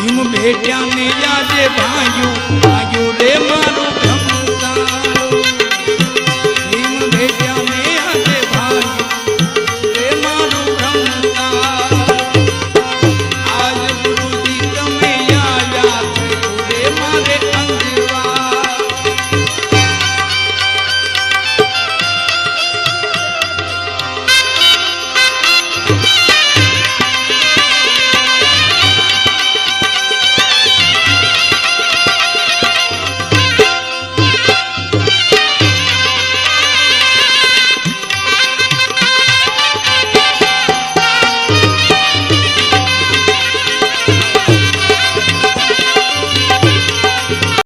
ભીમ બેટ્યા ને યાદે ભાયું.